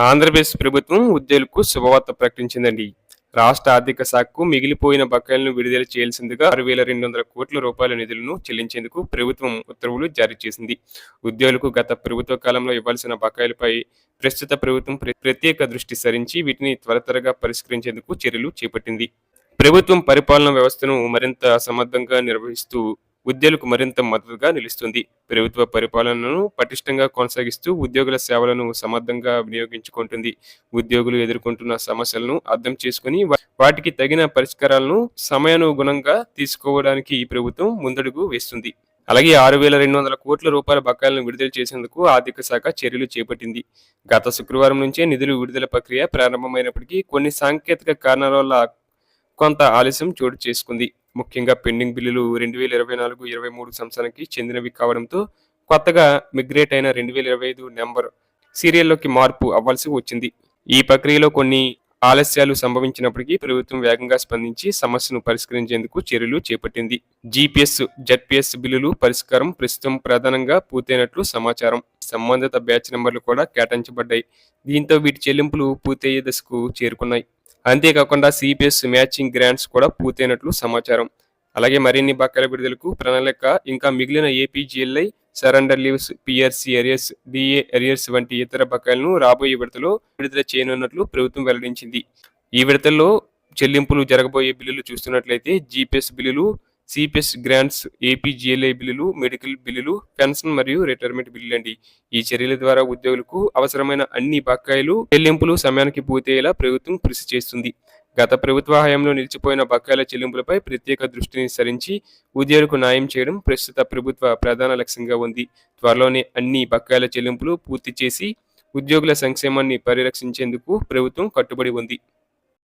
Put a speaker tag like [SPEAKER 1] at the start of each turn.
[SPEAKER 1] ఆంధ్రప్రదేశ్ ప్రభుత్వం ఉద్యోగులకు శుభవార్త ప్రకటించిందండి. రాష్ట్ర ఆర్థిక శాఖకు మిగిలిపోయిన బకాయిలను విడుదల చేయాల్సిందిగా ఆరు వేల రెండు వందల కోట్ల రూపాయల నిధులను చెల్లించేందుకు ప్రభుత్వం ఉత్తర్వులు జారీ చేసింది. ఉద్యోగులకు గత ప్రభుత్వ కాలంలో ఇవ్వాల్సిన బకాయిలపై ప్రస్తుత ప్రభుత్వం ప్ర- ప్రత్యేక దృష్టి సారించి వీటిని త్వరతరగా పరిష్కరించేందుకు చర్యలు చేపట్టింది. ప్రభుత్వం పరిపాలనా వ్యవస్థను మరింత సమర్థంగా నిర్వహిస్తూ ఉద్యోగులకు మరింత మద్దతుగా నిలుస్తుంది. ప్రభుత్వ పరిపాలనను పటిష్టంగా కొనసాగిస్తూ ఉద్యోగుల సేవలను సమర్థంగా వినియోగించుకుంటుంది. ఉద్యోగులు ఎదుర్కొంటున్న సమస్యలను అర్థం చేసుకుని వాటికి తగిన పరిష్కారాలను సమయానుగుణంగా తీసుకోవడానికి ఈ ప్రభుత్వం ముందడుగు వేస్తుంది. అలాగే ఆరు వేల రెండు వందల కోట్ల రూపాయల బకాయిలను విడుదల చేసేందుకు ఆర్థిక శాఖ చర్యలు చేపట్టింది. గత శుక్రవారం నుంచే నిధులు విడుదల ప్రక్రియ ప్రారంభమైనప్పటికీ కొన్ని సాంకేతిక కారణాల వల్ల కొంత ఆలస్యం చోటు చేసుకుంది. ముఖ్యంగా పెండింగ్ బిల్లులు రెండు వేల ఇరవై నాలుగు ఇరవై మూడు సంవత్సరానికి చెందినవి కావడంతో కొత్తగా మిగ్రేట్ అయిన రెండు వేల ఇరవై ఐదు నెంబర్ సీరియల్లోకి మార్పు అవ్వాల్సి వచ్చింది. ఈ ప్రక్రియలో కొన్ని ఆలస్యాలు సంభవించినప్పటికీ ప్రభుత్వం వేగంగా స్పందించి సమస్యను పరిష్కరించేందుకు చర్యలు చేపట్టింది. జీపీఎస్ జెడ్పీఎస్ బిల్లులు పరిష్కారం ప్రస్తుతం ప్రధానంగా పూర్తయినట్లు సమాచారం. సంబంధిత బ్యాచ్ నెంబర్లు కూడా కేటాయించబడ్డాయి. దీంతో వీటి చెల్లింపులు పూర్తయ్యే దశకు చేరుకున్నాయి. అంతేకాకుండా సిపిఎస్ మ్యాచింగ్ గ్రాంట్స్ కూడా పూర్తయినట్లు సమాచారం. అలాగే మరిన్ని బకాయిల విడుదలకు ప్రణాళిక ఇంకా మిగిలిన APGLI surrender leaves PRC arrears DA arrears వంటి ఇతర బకాయిలను రాబోయే విడతలో విడుదల చేయనున్నట్లు ప్రభుత్వం వెల్లడించింది. ఈ విడతల్లో చెల్లింపులు జరగబోయే బిల్లులు చూస్తున్నట్లయితే జీపీఎస్ బిల్లులు సిపిఎస్ గ్రాంట్స్ ఏపీజీఎల్ఐ బిల్లులు మెడికల్ బిల్లులు పెన్షన్ మరియు రిటైర్మెంట్ బిల్లులు అండి. ఈ చర్యల ద్వారా ఉద్యోగులకు అవసరమైన అన్ని బకాయిలు చెల్లింపులు సమయానికి పూర్తయ్యేలా ప్రభుత్వం కృషి చేస్తుంది. గత ప్రభుత్వ హయాంలో నిలిచిపోయిన బకాయిల చెల్లింపులపై ప్రత్యేక దృష్టిని సరించి ఉద్యోగులకు న్యాయం చేయడం ప్రస్తుత ప్రభుత్వ ప్రధాన లక్ష్యంగా ఉంది. త్వరలోనే అన్ని బకాయిల చెల్లింపులు పూర్తి చేసి ఉద్యోగుల సంక్షేమాన్ని పరిరక్షించేందుకు ప్రభుత్వం కట్టుబడి ఉంది.